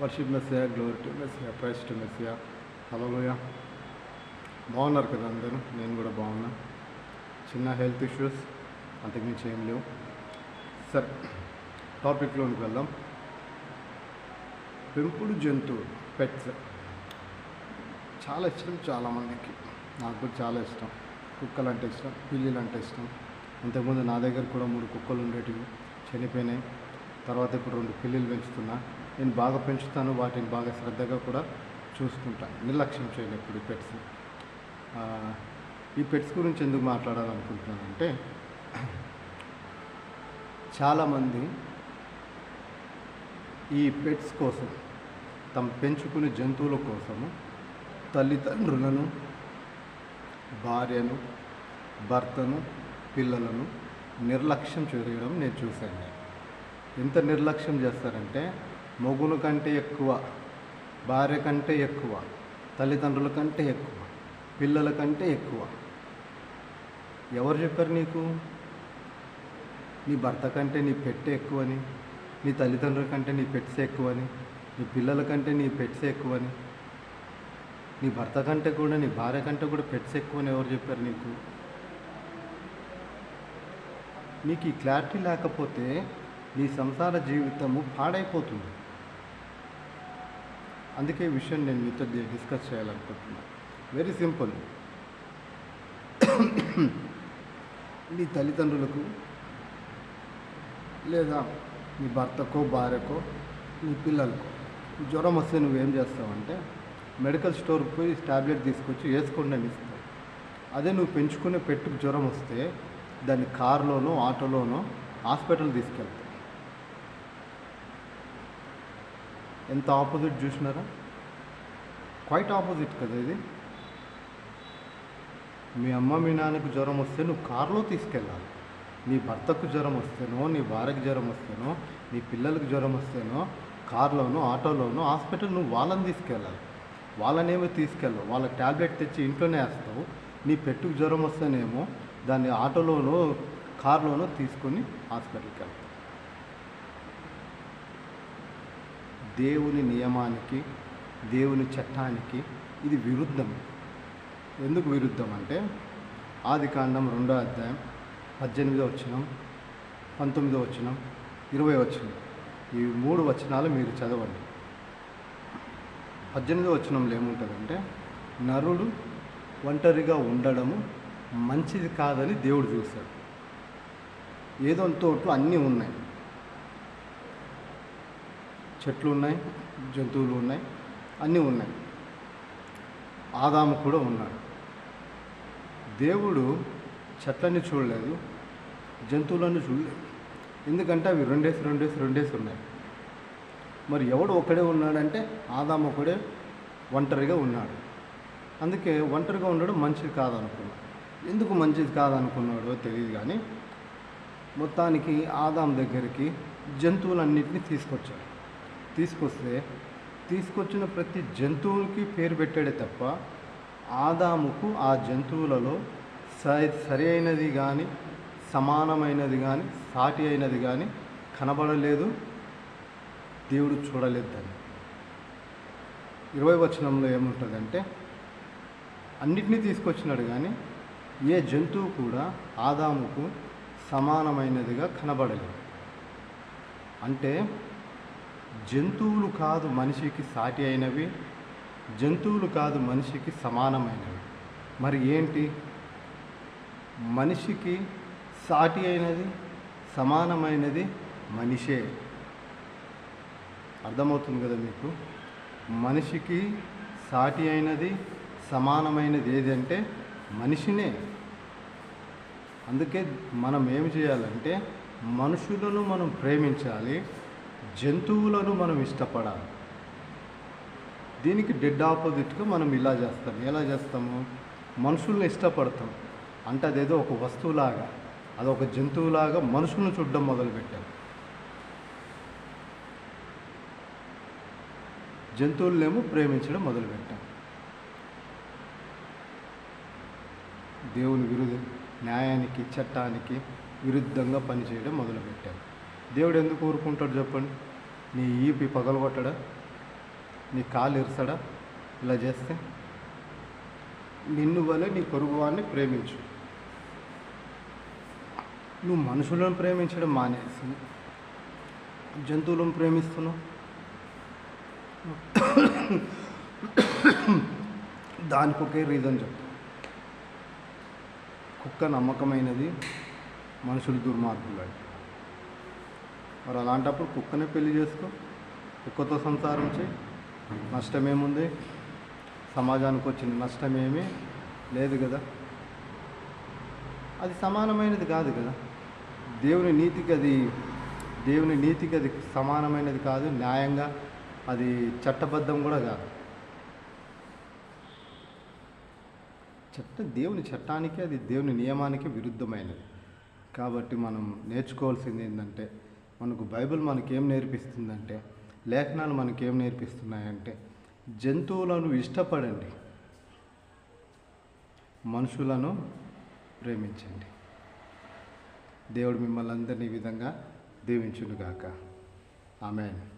Worship Messiah glory to Messiah praise to Messiah హలోయ బాగున్నారు కదా అందరూ? నేను కూడా బాగున్నా. చిన్న హెల్త్ ఇష్యూస్ అంతకుమించి ఏం లేవు. సరే టాపిక్లోనికి వెళ్దాం. పెంపుడు జంతువులు పెట్స్ చాలా ఇష్టం చాలామందికి. నాకు కూడా చాలా ఇష్టం. కుక్కలు అంటే ఇష్టం పిల్లిలు అంటే ఇష్టం. ఇంతకుముందు నా దగ్గర కూడా మూడు కుక్కలు ఉండేటివి చనిపోయినాయి. తర్వాత ఇప్పుడు రెండు పిల్లిలు పెంచుతున్నా. నేను బాగా పెంచుతాను వాటిని బాగా శ్రద్ధగా కూడా చూసుకుంటాను. నిర్లక్ష్యం చేయను ఎప్పుడు ఈ పెట్స్. ఈ పెట్స్ గురించి ఎందుకు మాట్లాడాలనుకుంటున్నానంటే చాలామంది ఈ పెట్స్ కోసం తమ పెంచుకునే జంతువుల కోసము తల్లిదండ్రులను భార్యను భర్తను పిల్లలను నిర్లక్ష్యం చేయడం నేను చూశాను. ఎంత నిర్లక్ష్యం చేస్తారంటే మగును కంటే ఎక్కువ భార్య కంటే ఎక్కువ తల్లిదండ్రుల కంటే ఎక్కువ పిల్లల కంటే ఎక్కువ. ఎవరు చెప్పారు నీకు? నీ భర్త కంటే నీ పెట్టే ఎక్కువని నీ తల్లిదండ్రుల కంటే నీ పెట్స్ ఎక్కువని నీ పిల్లల కంటే నీ పెట్స్ ఎక్కువని నీ భర్త కంటే కూడా నీ భార్య కంటే కూడా పెట్స్ ఎక్కువని ఎవరు చెప్పారు నీకు? నీకు ఈ క్లారిటీ లేకపోతే నీ సంసార జీవితము పాడైపోతుంది. అందుకే ఈ విషయం నేను మీతో డిస్కస్ చేయాలనుకుంటున్నాను వెరీ సింపుల్ మీ తల్లిదండ్రులకు లేదా మీ భర్తకో భార్యకో నీ పిల్లలకో జ్వరం వస్తే నువ్వేం చేస్తావంటే మెడికల్ స్టోర్కి పోయి టాబ్లెట్ తీసుకొచ్చి వేసుకోండి అని ఇస్తావు. అదే నువ్వు పెంచుకునే పెట్టుకు జ్వరం వస్తే దాన్ని కారులోనో ఆటోలోనో హాస్పిటల్ తీసుకెళ్తావు. ఎంత ఆపోజిట్ చూసినారా? క్వైట్ ఆపోజిట్ కదా ఇది. మీ అమ్మ మీ నాన్నకు జ్వరం వస్తే నువ్వు కారులో తీసుకెళ్ళాలి. నీ భర్తకు జ్వరం వస్తేనో నీ భార్యకు జ్వరం వస్తేనో నీ పిల్లలకు జ్వరం వస్తేనో కార్లోనో ఆటోలోనో హాస్పిటల్ నువ్వు వాళ్ళని తీసుకెళ్ళాలి. వాళ్ళనేమో తీసుకెళ్ళవు. వాళ్ళ ట్యాబ్లెట్ తెచ్చి ఇంట్లోనే వేస్తావు. నీ పెట్టుకు జ్వరం వస్తేనేమో దాన్ని ఆటోలోనో కార్లోనో తీసుకొని హాస్పిటల్కి వెళ్తావు. దేవుని నియమానికి దేవుని చట్టానికి ఇది విరుద్ధం. ఎందుకు విరుద్ధం అంటే ఆది కాండం రెండో అధ్యాయం పద్దెనిమిదో వచనం పంతొమ్మిదో వచనం ఇరవై వచనం. ఈ మూడు వచనాలు మీరు చదవండి. పద్దెనిమిదో వచనంలో ఏముంటుందంటే నరుడు ఒంటరిగా ఉండడము మంచిది కాదని దేవుడు చూశాడు. ఏదో తోటలు అన్నీ ఉన్నాయి. చెట్లు ఉన్నాయి జంతువులు ఉన్నాయి అన్నీ ఉన్నాయి. ఆదాము కూడా ఉన్నాడు. దేవుడు చెట్లని చూడలేదు జంతువులను చూడలేదు. ఎందుకంటే అవి రెండేసి రెండేసి రెండేసి ఉన్నాయి. మరి ఎవడు ఒక్కడే ఉన్నాడంటే ఆదాము ఒకడే ఒంటరిగా ఉన్నాడు. అందుకే ఒంటరిగా ఉండడం మంచిది కాదనుకున్నాడు. ఎందుకు మంచిది కాదనుకున్నాడో తెలియదు కానీ మొత్తానికి ఆదాం దగ్గరికి జంతువులన్నింటినీ తీసుకొచ్చాడు. తీసుకొస్తే తీసుకొచ్చిన ప్రతి జంతువులకి పేరు పెట్టాడే తప్ప ఆదాముకు ఆ జంతువులలో సరి సరి అయినది కానీ సమానమైనది కానీ సాటి అయినది కానీ కనబడలేదు దేవుడు చూడలేదు దాన్ని ఇరవై వచనంలో ఏముంటుందంటే అన్నిటినీ తీసుకొచ్చినాడు కానీ ఏ జంతువు కూడా ఆదాముకు సమానమైనదిగా కనబడలేదు. అంటే జంతువులు కాదు మనిషికి సాటి అయినవి జంతువులు కాదు మనిషికి సమానమైనవి. మరి ఏంటి? మనిషికి సాటి అయినది సమానమైనది మనిషే. అర్థమవుతుంది కదా మీకు? మనిషికి సాటి అయినది సమానమైనది ఏదంటే మనిషినే. అందుకే మనం ఏమి చేయాలంటే మనుషులను మనం ప్రేమించాలి జంతువులను మనం ఇష్టపడాలి. దీనికి డెడ్ ఆపోజిట్గా మనం ఇలా చేస్తాం. ఎలా చేస్తాము? మనుషుల్ని ఇష్టపడతాం. అంటే అదేదో ఒక వస్తువులాగా అదొక జంతువులాగా మనుషులను చూడడం మొదలుపెట్టాం. జంతువులనేమో ప్రేమించడం మొదలుపెట్టాం. దేవుని విరుద్ధ న్యాయానికి చట్టానికి విరుద్ధంగా పనిచేయడం మొదలుపెట్టాం. దేవుడు ఎందుకు ఊరుకుంటాడు చెప్పండి? నీ ఈపి పగలగొట్టడా? నీ కాలు ఇరుసడా? ఇలా చేస్తే? నిన్ను వలె నీ కొరుగువాడిని ప్రేమించు. నువ్వు మనుషులను ప్రేమించడం మానేసి జంతువులను ప్రేమిస్తున్నావు. దానికి ఒకే రీజన్ చెప్తా. కుక్క నమ్మకమైనది మనుషులు దుర్మార్గులు అంటే మరి అలాంటప్పుడు కుక్కనే పెళ్ళి చేసుకో. కుక్కతో సంసారం చేయి. నష్టమేముంది? సమాజానికి వచ్చిన నష్టమేమీ లేదు కదా. అది సమానమైనది కాదు కదా. దేవుని నీతికి అది దేవుని నీతికి అది సమానమైనది కాదు. న్యాయంగా అది చట్టబద్ధం కూడా కాదు. చట్ట దేవుని చట్టానికి అది దేవుని నియమానికి విరుద్ధమైనది. కాబట్టి మనం నేర్చుకోవాల్సింది ఏంటంటే మనకు బైబిల్ మనకేం నేర్పిస్తుందంటే లేఖనాలు మనకేం నేర్పిస్తున్నాయంటే జంతువులను ఇష్టపడండి మనుషులను ప్రేమించండి. దేవుడు మిమ్మల్ని అందరినీ ఈ విధంగా దీవించునుగాక. ఆమెన్.